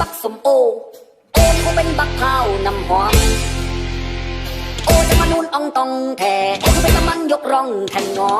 บักสมโอ โอที่เขาเป็นบักเผาวน้ำหอม โอจะมานูนอองตองแท้โอคือเป็นตะมันยกร่องแทนงอ